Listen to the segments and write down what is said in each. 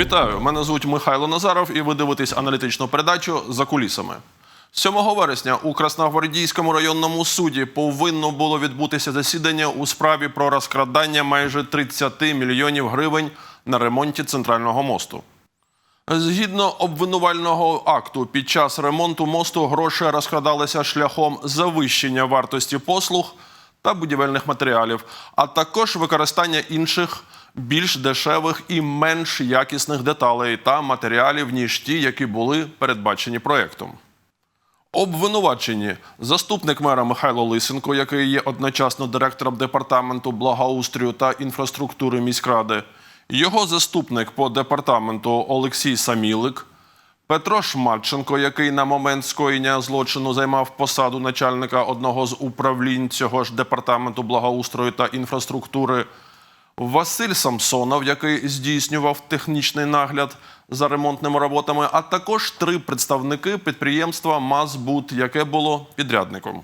Вітаю! Мене звуть Михайло Назаров, і ви дивитесь аналітичну передачу за кулісами. 7 вересня у Красногвардійському районному суді повинно було відбутися засідання у справі про розкрадання майже 30 мільйонів гривень на ремонті центрального мосту. Згідно обвинувального акту, під час ремонту мосту гроші розкрадалися шляхом завищення вартості послуг та будівельних матеріалів, а також використання інших більш дешевих і менш якісних деталей та матеріалів, ніж ті, які були передбачені проектом. Обвинувачені. Заступник мера Михайло Лисенко, який є одночасно директором департаменту благоустрою та інфраструктури міськради, його заступник по департаменту Олексій Самілик, Петро Шматченко, який на момент скоєння злочину займав посаду начальника одного з управлінь цього ж департаменту благоустрою та інфраструктури, Василь Самсонов, який здійснював технічний нагляд за ремонтними роботами, а також три представники підприємства Мазбут, яке було підрядником.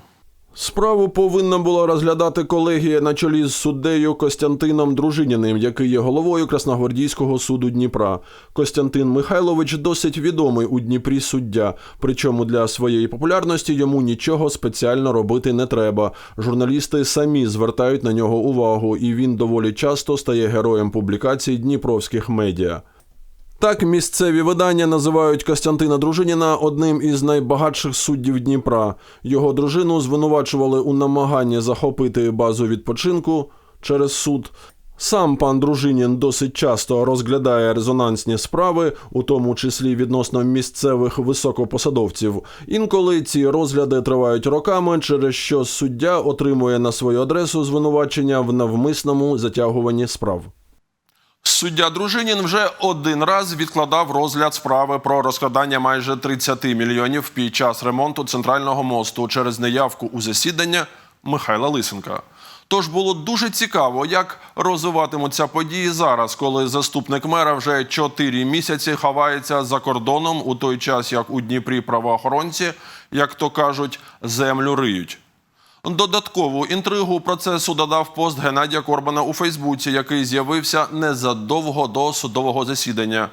Справу повинна була розглядати колегія на чолі з суддею Костянтином Дружиніним, який є головою Красногвардійського суду Дніпра. Костянтин Михайлович досить відомий у Дніпрі суддя. Причому для своєї популярності йому нічого спеціально робити не треба. Журналісти самі звертають на нього увагу, і він доволі часто стає героєм публікацій дніпровських медіа. Так місцеві видання називають Костянтина Дружиніна одним із найбагатших суддів Дніпра. Його дружину звинувачували у намаганні захопити базу відпочинку через суд. Сам пан Дружинін досить часто розглядає резонансні справи, у тому числі відносно місцевих високопосадовців. Інколи ці розгляди тривають роками, через що суддя отримує на свою адресу звинувачення в навмисному затягуванні справ. Суддя Дружинін вже один раз відкладав розгляд справи про розкрадання майже 30 мільйонів під час ремонту центрального мосту через неявку у засідання Михайла Лисенка. Тож було дуже цікаво, як розвиватимуться події зараз, коли заступник мера вже 4 місяці ховається за кордоном у той час, як у Дніпрі правоохоронці, як то кажуть, землю риють. Додаткову інтригу процесу додав пост Геннадія Корбана у Фейсбуці, який з'явився незадовго до судового засідання.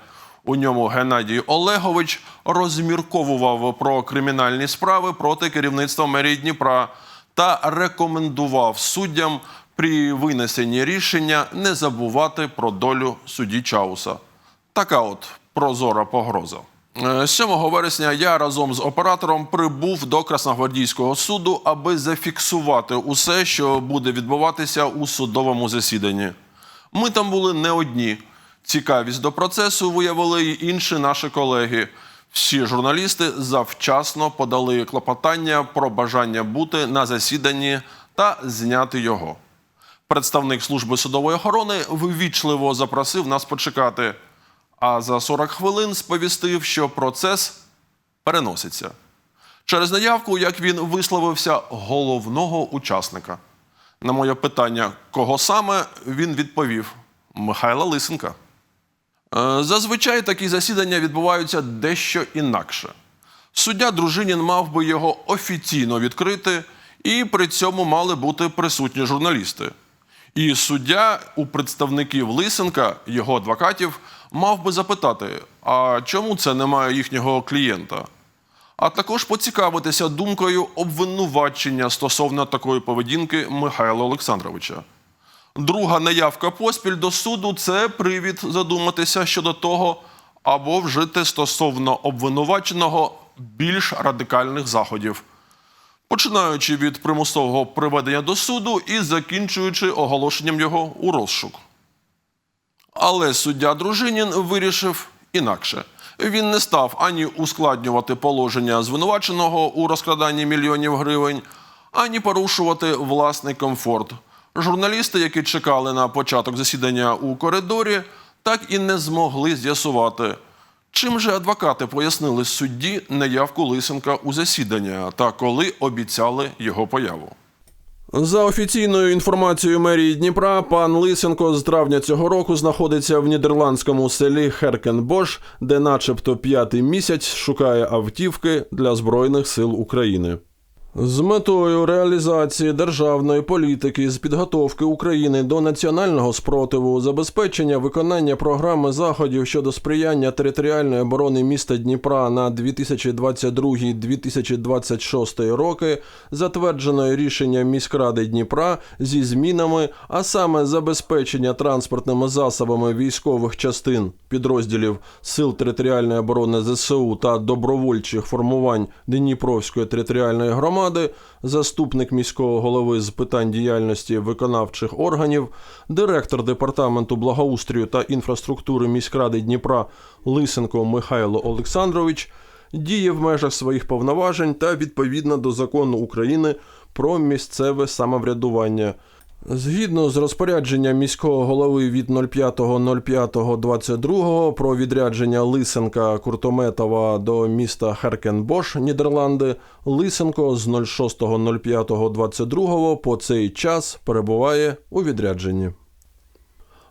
У ньому Геннадій Олегович розмірковував про кримінальні справи проти керівництва мерії Дніпра та рекомендував суддям при винесенні рішення не забувати про долю судді Чауса. Така от прозора погроза. Е, 7 вересня я разом з оператором прибув до Красногвардійського суду, аби зафіксувати усе, що буде відбуватися у судовому засіданні. Ми там були не одні. Цікавість до процесу виявили й інші наші колеги. Всі журналісти завчасно подали клопотання про бажання бути на засіданні та зняти його. Представник служби судової охорони вивічливо запросив нас почекати, а за 40 хвилин сповістив, що процес переноситься. Через наявку, як він висловився, головного учасника. На моє питання, кого саме, він відповів Михайла Лисенка. Е, Зазвичай такі засідання відбуваються дещо інакше. Суддя Дружинін мав би його офіційно відкрити, і при цьому мали бути присутні журналісти. І суддя у представників Лисенка, його адвокатів, мав би запитати: а чому це немає їхнього клієнта? А також поцікавитися думкою обвинувачення стосовно такої поведінки Михайла Олександровича. Друга наявка поспіль до суду це привід задуматися щодо того, або вжити стосовно обвинуваченого більш радикальних заходів, починаючи від примусового приведення до суду і закінчуючи оголошенням його у розшук. Але суддя Дружинін вирішив інакше. Він не став ані ускладнювати положення звинуваченого у розкраданні мільйонів гривень, ані порушувати власний комфорт. Журналісти, які чекали на початок засідання у коридорі, так і не змогли з'ясувати, чим же адвокати пояснили судді неявку Лисенка у засідання та коли обіцяли його появу. За офіційною інформацією мерії Дніпра, пан Лисенко з травня цього року знаходиться в нідерландському селі Херкенбош, де, начебто, п'ятий місяць шукає автівки для Збройних сил України. З метою реалізації державної політики з підготовки України до національного спротиву, забезпечення виконання програми заходів щодо сприяння територіальної оборони міста Дніпра на 2022-2026 роки, затвердженої рішенням міськради Дніпра зі змінами, а саме забезпечення транспортними засобами військових частин підрозділів Сил територіальної оборони ЗСУ та добровольчих формувань Дніпровської територіальної громади, заступник міського голови з питань діяльності виконавчих органів, директор департаменту благоустрою та інфраструктури міськради Дніпра Лисенко Михайло Олександрович діє в межах своїх повноважень та відповідно до закону України про місцеве самоврядування. Згідно з розпорядженням міського голови від 05.05.22 про відрядження Лисенка Куртометова до міста Херкенбош, Нідерланди, Лисенко з 06.05.22 по цей час перебуває у відрядженні.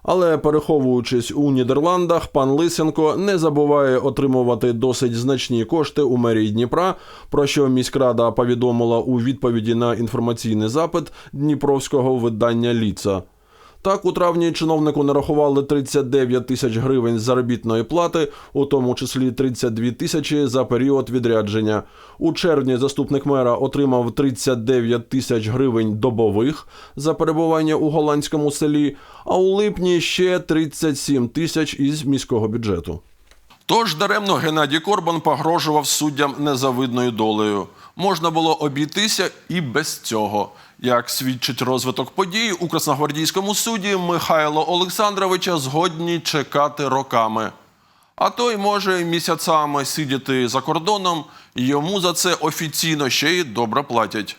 Але переховуючись у Нідерландах, пан Лисенко не забуває отримувати досить значні кошти у мерії Дніпра, про що міськрада повідомила у відповіді на інформаційний запит дніпровського видання Ліца. Так, у травні чиновнику нарахували 39 тисяч гривень заробітної плати, у тому числі 32 тисячі за період відрядження. У червні заступник мера отримав 39 тисяч гривень добових за перебування у голландському селі, а у липні ще 37 тисяч із міського бюджету. Тож даремно Геннадій Корбан погрожував суддям незавидною долею. Можна було обійтися і без цього. Як свідчить розвиток подій, у Красногвардійському суді Михайло Олександровича згодні чекати роками. А той може місяцями сидіти за кордоном, і йому за це офіційно ще й добре платять.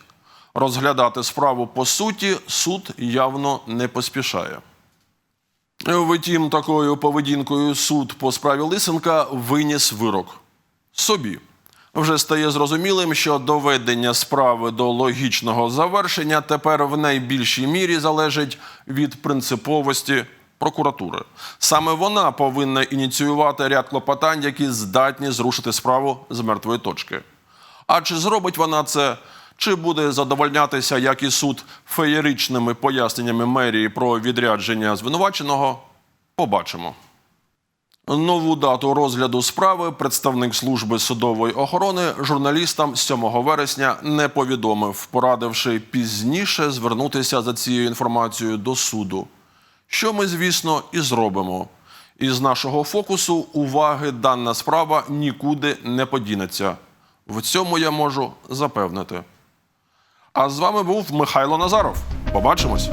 Розглядати справу по суті суд явно не поспішає. Втім, такою поведінкою суд по справі Лисенка виніс вирок собі. Вже стає зрозумілим, що доведення справи до логічного завершення тепер в найбільшій мірі залежить від принциповості прокуратури. Саме вона повинна ініціювати ряд клопотань, які здатні зрушити справу з мертвої точки. А чи зробить вона це? Чи буде задовольнятися, як і суд, феєричними поясненнями мерії про відрядження звинуваченого? Побачимо. Нову дату розгляду справи представник служби судової охорони журналістам 7 вересня не повідомив, порадивши пізніше звернутися за цією інформацією до суду. Що ми, звісно, і зробимо. Із нашого фокусу уваги дана справа нікуди не подінеться. В цьому я можу запевнити. А з вами був Михайло Назаров. Побачимось!